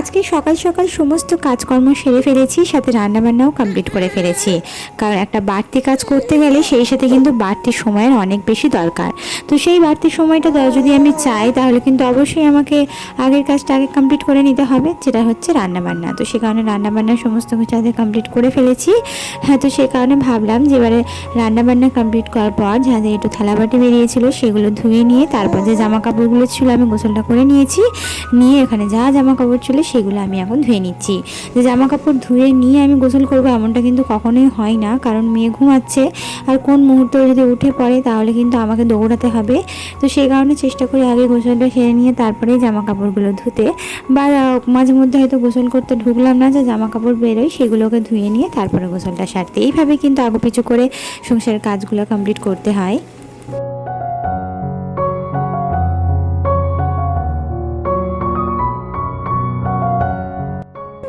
আজকে সকাল সকাল সমস্ত কাজকর্ম সেরে ফেলেছি, সাথে রান্নাবান্নাও কমপ্লিট করে ফেলেছি। কারণ একটা বাড়তি কাজ করতে গেলে সেই সাথে কিন্তু বাড়তি সময়ের অনেক বেশি দরকার। তো সেই বাড়তি সময়টা যদি আমি চাই, তাহলে কিন্তু অবশ্যই আমাকে আগের কাজটা আগে কমপ্লিট করে নিতে হবে, যেটা হচ্ছে রান্নাবান্না। তো সে কারণে রান্নাবান্না সমস্ত কিছু আগে কমপ্লিট করে ফেলেছি। হ্যাঁ তো সে কারণে ভাবলাম যে এবারে রান্নাবান্না কমপ্লিট করার পর যাদের একটু থালাবাটি বেরিয়েছিল, সেগুলো ধুয়ে নিয়ে তারপর যে জামা কাপড়গুলো ছিল, আমি গোসলটা করে নিয়েছি। নিয়ে এখানে যা জামা কাপড় ছিল সেগুলো আমি এখন ধুয়ে নিচ্ছি। যে জামা কাপড় ধুয়ে নিয়ে আমি গোসল করব এমনটা কিন্তু কখনোই হয় না, কারণ মেয়ে ঘুমাচ্ছে। আর কোন মুহূর্তে যদি উঠে পড়ে তাহলে কিন্তু আমাকে দৌড়াতে হবে। তো সেই কারণে চেষ্টা করি আগে গোসলটা সেরে নিয়ে তারপরেই জামা কাপড়গুলো ধুতে। বা মাঝে মধ্যে হয়তো গোসল করতে ঢুকলাম না যে জামা কাপড় বেরোয় সেগুলোকে ধুয়ে নিয়ে তারপরে গোসলটা সারতে। এইভাবে কিন্তু আগু পিছু করে সংসারের কাজগুলো কমপ্লিট করতে হয়।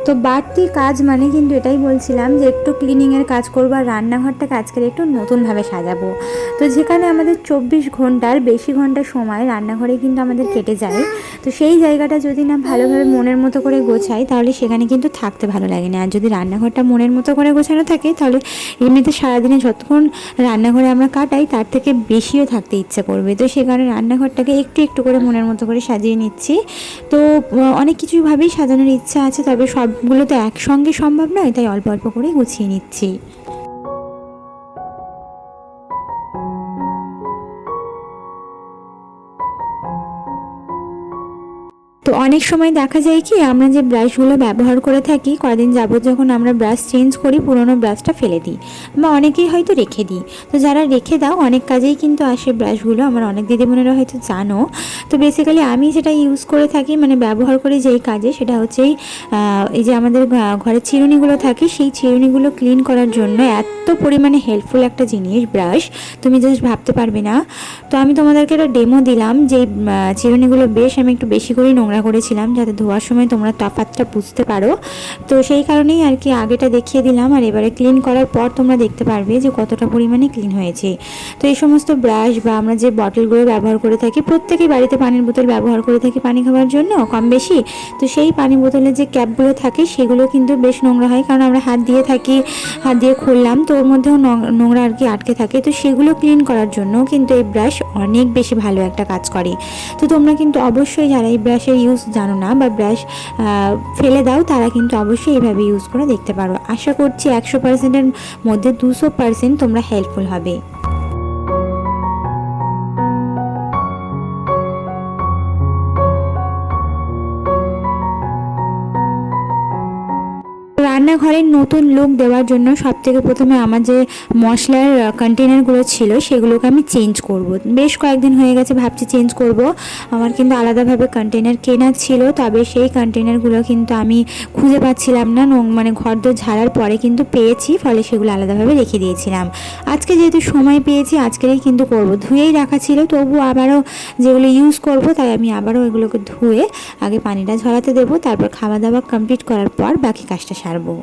তো বাড়তি কাজ মানে কিন্তু এটাই বলছিলাম যে একটু ক্লিনিংয়ের কাজ করব আর রান্নাঘরটাকে আজকের একটু নতুনভাবে সাজাবো। তো যেখানে আমাদের চব্বিশ ঘণ্টার বেশি ঘণ্টা সময় রান্নাঘরে কিন্তু আমাদের কেটে যায়। তো সেই জায়গাটা যদি না ভালোভাবে মনের মতো করে গোছাই তাহলে সেখানে কিন্তু থাকতে ভালো লাগে না। আর যদি রান্নাঘরটা মনের মতো করে গোছানো থাকে তাহলে এমনিতে সারাদিনে যতক্ষণ রান্নাঘরে আমরা কাটাই তার থেকে বেশিও থাকতে ইচ্ছে করবে। তো সে কারণে রান্নাঘরটাকে একটু একটু করে মনের মতো করে সাজিয়ে নিচ্ছি। তো অনেক কিছুভাবেই সাজানোর ইচ্ছা আছে তবে সবগুলো তো একসঙ্গে সম্ভব নয় তাই অল্প অল্প করে গুছিয়ে নিচ্ছি। তো অনেক সময় দেখা যায় কি আমরা যে ব্রাশগুলো ব্যবহার করে থাকি কদিন যাবত যখন আমরা ব্রাশ চেঞ্জ করি পুরোনো ব্রাশটা ফেলে দিই বা অনেকেই হয়তো রেখে দিই। তো যারা রেখে দাও অনেক কাজেই কিন্তু আসে ব্রাশগুলো আমার অনেক দিদিমণিরা হয়তো জানো। তো বেসিক্যালি আমি যেটা ইউজ করে থাকি মানে ব্যবহার করি যেই কাজে সেটা হচ্ছে এই, যে আমাদের ঘরের চিরুনিগুলো থাকে সেই চিরুনিগুলো ক্লিন করার জন্য এত পরিমাণে হেল্পফুল একটা জিনিস ব্রাশ তুমি জাস্ট ভাবতে পারবে না। তো আমি তোমাদেরকে একটা ডেমো দিলাম যে চিরুনিগুলো বেশ আমি একটু বেশি করেই নোংরা করেছিলাম যাতে ধোয়ার সময় তোমরা তফাতটা বুঝতে পারো। তো সেই কারণেই আর কি আগেটা দেখিয়ে দিলাম আর এবারে ক্লিন করার পর তোমরা দেখতে পারবে যে কতটা পরিমাণে ক্লিন হয়েছে। তো এই সমস্ত ব্রাশ বা আমরা যে বটলগুলো ব্যবহার করে থাকি প্রত্যেকেই বাড়িতে পানির বোতল ব্যবহার করে থাকি পানি খাওয়ার জন্য, কম বেশি। তো সেই পানি বোতলের যে ক্যাপগুলো থাকে, সেগুলো কিন্তু বেশ নোংরা হয়, কারণ আমরা হাত দিয়ে থাকি, হাত দিয়ে খুললাম তো ওর মধ্যেও নোংরা আর কি আটকে থাকে। তো সেগুলো ক্লিন করার জন্য কিন্তু এই ব্রাশ অনেক বেশি ভালো একটা কাজ করে। তো তোমরা কিন্তু অবশ্যই যারা এই ব্রাশের ইউজ জানো না বা ব্রাশ ফেলে দাও, তারা কিন্তু অবশ্যই এইভাবে ইউজ করে দেখতে পারো। আশা করছি একশো পার্সেন্টের মধ্যে দুশো পার্সেন্ট তোমরা হেল্পফুল হবে। রান্নাঘরের নতুন লুক দেওয়ার জন্য সব থেকে প্রথমে আমার যে মশলার কন্টেনারগুলো ছিল সেগুলোকে আমি চেঞ্জ করব। বেশ কয়েকদিন হয়ে গেছে ভাবছি চেঞ্জ করব। আমার কিন্তু আলাদাভাবে কন্টেনার কেনা ছিল, তবে সেই কন্টেনারগুলো কিন্তু আমি খুঁজে পাচ্ছিলাম নোং- মানে ঘর দোর ঝাড়ার পরে কিন্তু পেয়েছি, ফলে সেগুলো আলাদাভাবে রেখে দিয়েছিলাম। আজকে যেহেতু সময় পেয়েছি, আজকেরই কিন্তু করব। ধুয়েই রাখা ছিল তবু আবারও যেগুলো ইউজ করব, তাই আমি আবারও এগুলোকে ধুয়ে আগে পানিটা ঝরাতে দেবো, তারপর খাওয়া দাওয়া কমপ্লিট করার পর বাকি কাজটা সারবো।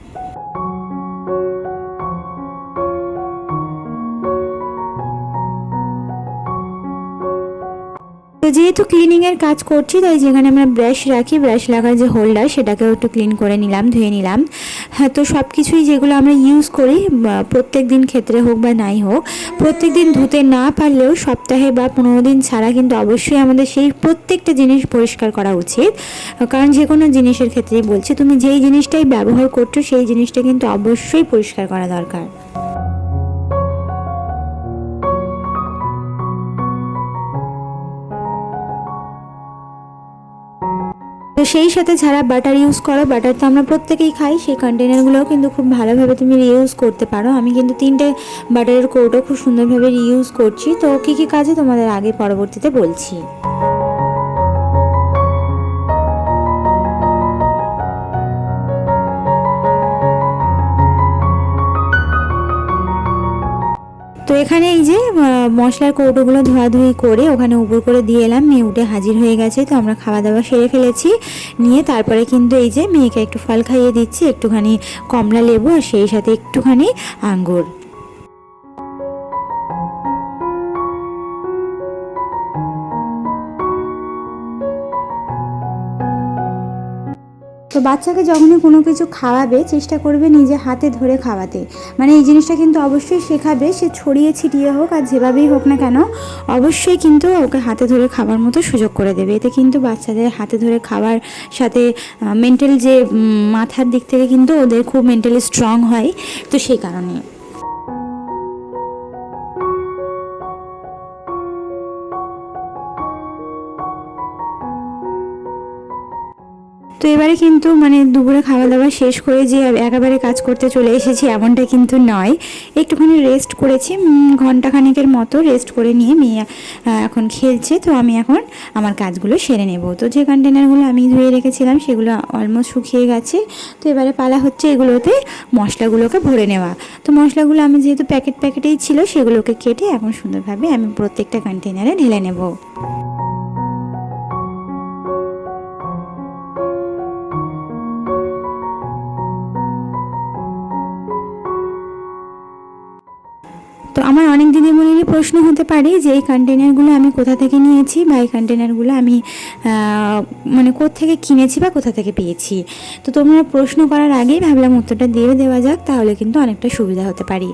যেহেতু ক্লিনিংয়ের কাজ করছি, তাই যেখানে আমরা ব্রাশ রাখি ব্রাশ লাগার যে হোল্ডার সেটাকেও একটু ক্লিন করে নিলাম, ধুয়ে নিলাম। হ্যাঁ তো সব কিছুই যেগুলো আমরা ইউজ করি প্রত্যেক দিন ক্ষেত্রে হোক বা নাই হোক, প্রত্যেক দিন ধুতে না পারলেও সপ্তাহে বা পনেরো দিন ছাড়া কিন্তু অবশ্যই আমাদের সেই প্রত্যেকটা জিনিস পরিষ্কার করা উচিত। কারণ যে কোনো জিনিসের ক্ষেত্রেই বলছি, তুমি যেই জিনিসটাই ব্যবহার করছ, সেই জিনিসটা কিন্তু অবশ্যই পরিষ্কার করা দরকার। তো সেই সাথে যারা বাটার ইউজ করো বাটার তো আমরা প্রত্যেকেই খাই, সেই কন্টেনারগুলোও কিন্তু খুব ভালোভাবে তুমি রিউজ করতে পারো। আমি কিন্তু তিনটে বাটারের কৌটো খুব সুন্দরভাবে রিউজ করছি। তো কী কী কাজে তোমাদের আগে পরবর্তীতে বলছি? তো এখানে এই যে মশলার কৌটোগুলো ধোয়াধুয়ি করে ওখানে উপর করে দিয়ে এলাম, মেয়ে উঠে হাজির হয়ে গেছে, তো আমরা খাওয়া দাওয়া সেরে ফেলেছি। নিয়ে তারপরে কিন্তু এই যে, মেয়েকে একটু ফল খাইয়ে দিচ্ছি, একটুখানি কমলা লেবু আর সেই সাথে একটুখানি আঙ্গুর। তো বাচ্চাকে যখনই কোনো কিছু খাওয়াবে, চেষ্টা করবে নিজে হাতে ধরে খাওয়াতে। মানে এই জিনিসটা কিন্তু অবশ্যই শেখাবে, সে ছড়িয়ে ছিটিয়ে হোক আর যেভাবেই হোক না কেন, অবশ্যই কিন্তু ওকে হাতে ধরে খাবার মতো সুযোগ করে দেবে। এতে কিন্তু বাচ্চাদের হাতে ধরে খাওয়ার সাথে মেন্টাল যে মাথার দিক থেকে কিন্তু ওদের খুব মেন্টালি স্ট্রং হয়। তো সেই কারণে তো এবারে কিন্তু মানে দুপুরে খাওয়া দাওয়া শেষ করে যে একেবারে কাজ করতে চলে এসেছি এমনটা কিন্তু নয়। একটুখানি রেস্ট করেছি ঘন্টাখানেকের মতো রেস্ট করে নিয়ে মেয়ে এখন খেলছে। তো আমি এখন আমার কাজগুলো সেরে নেব। তো যে কন্টেনারগুলো আমি ধুয়ে রেখেছিলাম সেগুলো অলমোস্ট শুকিয়ে গেছে। তো এবারে পালা হচ্ছে এগুলোতে মশলাগুলোকে ভরে নেওয়া। তো মশলাগুলো আমি যেহেতু প্যাকেট প্যাকেটেই ছিল সেগুলোকে কেটে এখন সুন্দরভাবে আমি প্রত্যেকটা কন্টেনারে ঢেলে নেব। প্রশ্ন হতে পারে যে এই কন্টেনারগুলো আমি কোথা থেকে নিয়েছি বা এই কন্টেনারগুলো আমি মানে থেকে কিনেছি বা কোথা থেকে পেয়েছি। তো তোমরা প্রশ্ন করার আগেই ভাবলাম উত্তরটা দিয়ে দেওয়া যাক, তাহলে কিন্তু অনেকটা সুবিধা হতে পারি।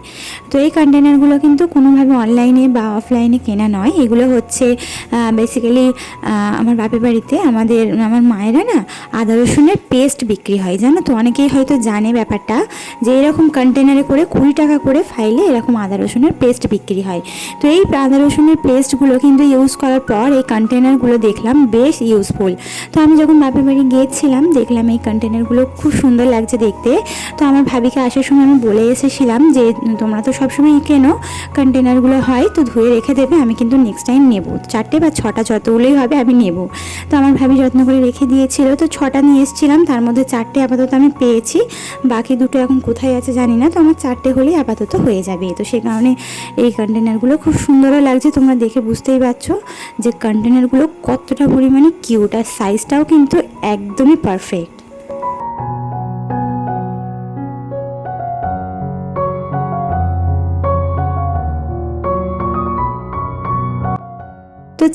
তো এই কন্টেনারগুলো কিন্তু কোনোভাবে অনলাইনে বা অফলাইনে কেনা নয়, এগুলো হচ্ছে বেসিক্যালি আমার বাপের বাড়িতে আমাদের, আমার মায়েরা না আদা রসুনের পেস্ট বিক্রি হয়, জানো তো? অনেকেই হয়তো জানে ব্যাপারটা, যে এরকম কন্টেনারে করে কুড়ি টাকা করে ফাইলে এরকম আদা রসুনের পেস্ট বিক্রি হয়। তো এই আদা রসুনের পেস্টগুলো কিন্তু ইউজ করার পর এই কন্টেনারগুলো দেখলাম বেশ ইউজফুল তো আমি যখন বাপের বাড়ি গিয়েছিলাম, দেখলাম এই কন্টেনারগুলো খুব সুন্দর লাগছে দেখতে। তো আমার ভাবিকে আসার সময় আমি বলে এসেছিলাম যে, তোমরা তো সবসময় কেনো কন্টেনারগুলো হয়, তো ধুয়ে রেখে দেবে, আমি কিন্তু নেক্সট টাইম নেব। চারটে বা ছটা যতগুলোই হবে আমি নেব। তো আমার ভাবি যত্ন করে রেখে দিয়েছিল, তো ছটা নিয়ে এসেছিলাম, তার মধ্যে চারটে আপাতত আমি পেয়েছি। বাকি দুটো এখন কোথায় আছে জানি না, তো আমার চারটে হলেই আপাতত হয়ে যাবে। তো সে কারণে এই কন্টেনারগুলো খুব সুন্দরও লাগছে, তোমরা দেখে বুঝতেই পারছ যে কন্টেনারগুলো কতটা পরিমাণে কিউট আর সাইজটাও কিন্তু একদমই পারফেক্ট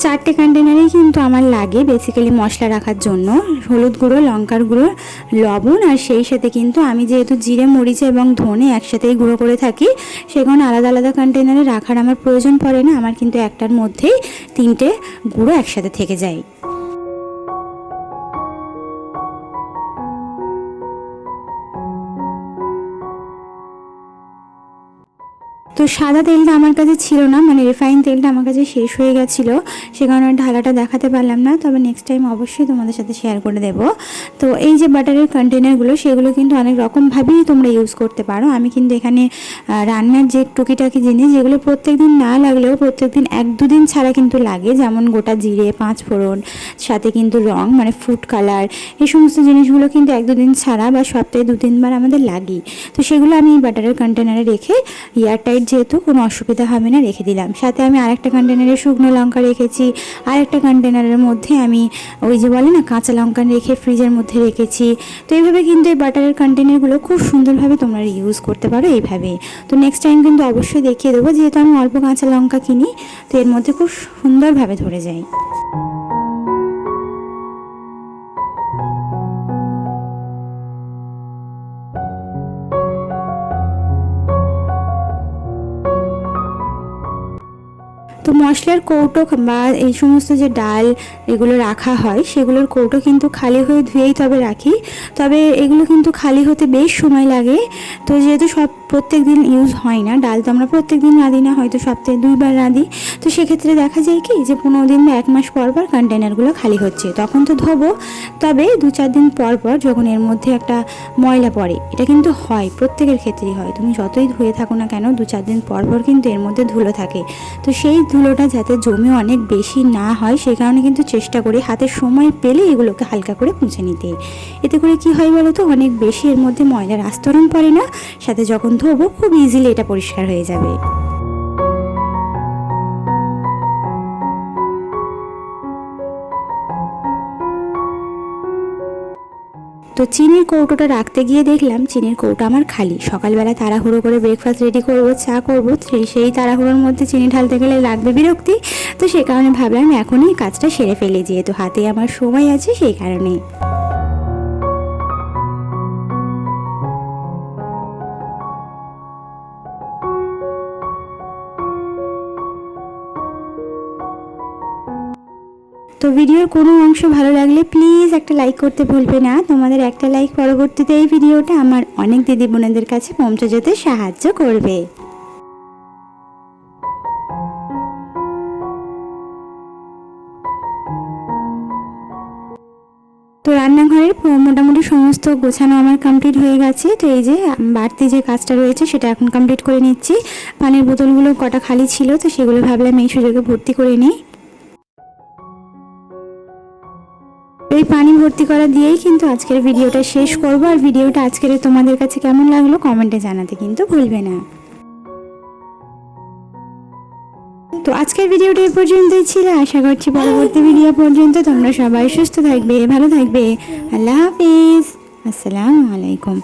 চারটে কন্টেনারই কিন্তু আমার লাগে বেসিক্যালি মশলা রাখার জন্য। হলুদ গুঁড়ো, লঙ্কার গুঁড়ো, লবণ আর সেই সাথে কিন্তু আমি যেহেতু জিরে, মরিচ এবং ধনে একসাথেই গুঁড়ো করে থাকি, সেখানে আলাদা আলাদা কন্টেনারে রাখার আমার প্রয়োজন পড়ে না। আমার কিন্তু একটার মধ্যেই তিনটে গুঁড়ো একসাথে থেকে যায়। তো সাদা তেলটা আমার কাছে ছিল না মানে রিফাইন তেলটা আমার কাছে শেষ হয়ে গেছিল, সে কারণে ঢালাটা দেখাতে পারলাম না, তবে নেক্সট টাইম অবশ্যই তোমাদের সাথে শেয়ার করে দেব। তো এই যে বাটারের কন্টেনারগুলো সেগুলো কিন্তু অনেক রকমভাবেই তোমরা ইউজ করতে পারো। আমি কিন্তু এখানে রান্নার যে টুকিটাকি জিনিস, যেগুলো প্রত্যেক দিন না লাগলেও প্রত্যেক দিন এক দুদিন ছাড়া কিন্তু লাগে, যেমন গোটা জিরে, পাঁচ ফোড়ন, সাথে কিন্তু রং মানে ফুড কালার এই সমস্ত জিনিসগুলো কিন্তু এক দুদিন ছাড়া বা সপ্তাহে দু তিনবার আমাদের লাগেই। তো সেগুলো আমি এই বাটারের কন্টেনারে রেখে এয়ারটাইট যেহেতু কোনো অসুবিধা হবে না, রেখে দিলাম। সাথে আমি আরেকটা কন্টেনারে শুকনো লঙ্কা রেখেছি। আরেকটা কন্টেনারের মধ্যে আমি ওই যে বলে না, কাঁচা লঙ্কা রেখে ফ্রিজের মধ্যে রেখেছি। তো এইভাবে কিন্তু এই বাটারের কন্টেনারগুলো খুব সুন্দরভাবে তোমরা ইউজ করতে পারো এইভাবে। তো নেক্সট টাইম কিন্তু অবশ্যই দেখিয়ে দেবো, যেহেতু আমি অল্প কাঁচা লঙ্কা কিনি, তো এর মধ্যে খুব সুন্দরভাবে ধরে যায়। মশলার কৌটো বা এই সমস্ত যে ডাল এগুলো রাখা হয়, সেগুলোর কৌটো কিন্তু খালি হয়ে ধুয়েই তবে রাখি। তবে এগুলো কিন্তু খালি হতে বেশ সময় লাগে। তো যেহেতু সব প্রত্যেক দিন ইউজ হয় না। ডাল তো আমরা প্রত্যেক দিন রাঁধি না, হয়তো সপ্তাহে দুইবার রাঁধি। তো সেক্ষেত্রে দেখা যায় কি যে পনেরো দিন বা এক মাস পর পর কন্টেনারগুলো খালি হচ্ছে। তখন তো ধোবো, তবে দু চার দিন পর পর যখন এর মধ্যে একটা ময়লা পড়ে, এটা কিন্তু হয়, প্রত্যেকের ক্ষেত্রেই হয়। তুমি যতই ধুয়ে থাকো না কেন, দু চার দিন পর পর কিন্তু এর মধ্যে ধুলো থাকে। তো সেই ধুলোটা যাতে জমে অনেক বেশি না হয় সেই কারণে কিন্তু চেষ্টা করি হাতে সময় পেলে এগুলোকে হালকা করে মুছে নিতে। এতে করে কি হয় বলো তো, অনেক বেশি এর মধ্যে ময়লার আস্তরণ পড়ে না। সাথে যখন ধোবো, খুব ইজিলি এটা পরিষ্কার হয়ে যাবে। তো চিনির কৌটোটা রাখতে গিয়ে দেখলাম চিনির কৌটো আমার খালি। সকালবেলা তাড়াহুড়ো করে ব্রেকফাস্ট রেডি করব, চা করব সেই তাড়াহুড়োর মধ্যে চিনি ঢালতে গেলে লাগবে বিরক্তি। তো সে কারণে ভাবলাম এখনই কাজটা সেরে ফেলে, যেহেতু হাতে আমার সময় আছে সেই কারণে। ভিডিওর কোনো অংশ ভালো লাগলে প্লিজ একটা লাইক করতে ভুলবে না। তোমাদের একটা লাইক পরবর্তীতে এই ভিডিওটা আমার অনেক দিদি বোনেদের কাছে পৌঁছে যেতে সাহায্য করবে। তো রান্নাঘরের মোটামুটি সমস্ত গোছানো আমার কমপ্লিট হয়ে গেছে। তো এই যে বাড়তি যে কাজটা রয়েছে সেটা এখন কমপ্লিট করে নিচ্ছি। পানির বোতলগুলো কটা খালি ছিল, তো সেগুলো ভাবলাম এই সুযোগে ভর্তি করে নিই। এই পানি ভর্তি করা দিয়েই কিন্তু আজকের ভিডিওটা শেষ করব। আর ভিডিওটা আজকের তোমাদের কাছে কেমন লাগল কমেন্টে জানাতে কিন্তু ভুলবে না। তো আজকের ভিডিওটা এ পর্যন্তই ছিল। আশা করছি পরবর্তী ভিডিও পর্যন্ত তোমরা সবাই সুস্থ থাকবে, ভালো থাকবে। আল্লাহ হাফিজ। আসসালামু আলাইকুম।